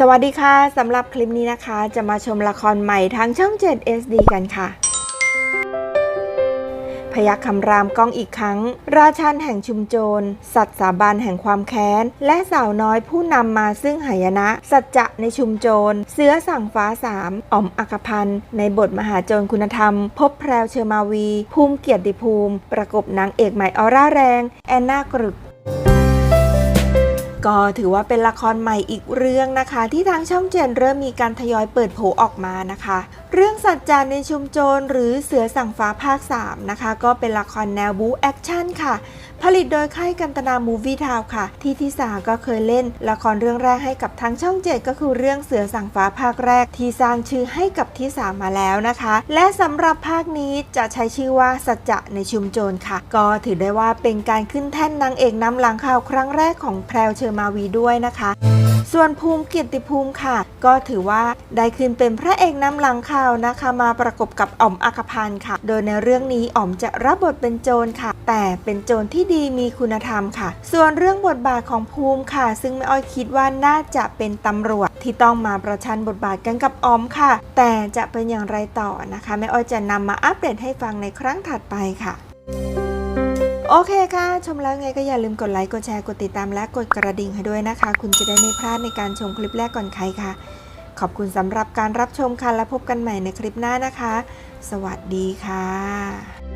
สวัสดีค่ะสำหรับคลิปนี้นะคะ จะมาชมละครใหม่ทางช่อง 7 SD กันค่ะ พยัคฆ์คำรามก้องอีกครั้ง ราชันแห่งชุมโจร สัตว์สาบานแห่งความแค้น และสาวน้อยผู้นำมาซึ่งหายนะ สัจจะในชุมโจร เสือสั่งฟ้าสามอ๋อมอักพันธ์ในบทมหาโจรคุณธรรม พบแพรวเชอร์มาวี ภูมิเกียรติภูมิ ประกบนางเอกใหม่ออร่าแรง แอนนากรุด ก็ถือว่าเป็นละครใหม่อีกเรื่องนะคะ ที่ทางช่องเจนเริ่มมีการทยอยเปิดโผออกมานะคะ เรื่องสัจจานในชุมโจรหรือเสือสั่งฟ้าภาค 3 นะคะ ก็เป็นละครแนวบู๊แอคชั่นค่ะ ผลิตโดยค่ายกันตนามูวี่ทาวค่ะ ที่ทิสาก็เคยเล่น ละครเรื่องแรกให้กับทางช่องเจ็ดก็คือเรื่องเสือสั่งฟ้าภาคแรก ที่สร้างชื่อให้กับทิสามาแล้วนะคะ และสำหรับภาคนี้จะใช้ชื่อว่าสัจจะในชุมโจรค่ะ ก็ถือได้ว่าเป็นการขึ้นแท่นนางเอกน้ำหลังข่าวครั้งแรกของแพรวเชอร์มาวีด้วยนะคะ ส่วนภูมิเกียรติภูมิค่ะ ก็ถือว่าได้ขึ้นเป็นพระเอกน้ำหลังข่าวนะคะมาประกบกับอ๋อมอัคพันธ์ค่ะ โดยในเรื่องนี้อ๋อมจะรับบทเป็นโจรค่ะ แต่เป็นโจรที่ดีมีคุณธรรมค่ะ ส่วนเรื่องบทบาทของภูมิค่ะ ซึ่งแม่อ้อยคิดว่าน่าจะเป็นตำรวจที่ต้องมาประชันบทบาทกันกับอ๋อมค่ะ แต่จะเป็นอย่างไรต่อนะคะแม่อ้อยจะนำมาอัปเดตให้ฟังในครั้งถัดไปค่ะโอเคค่ะ ชมแล้วไงก็อย่าลืมกดไลค์ กดแชร์ กดติดตามและกดกระดิ่งให้ด้วยนะคะ คุณจะได้ไม่พลาดในการชมคลิปแรกก่อนใครค่ะ ขอบคุณสำหรับการรับชมค่ะและพบกันใหม่ในคลิปหน้านะคะ สวัสดีค่ะ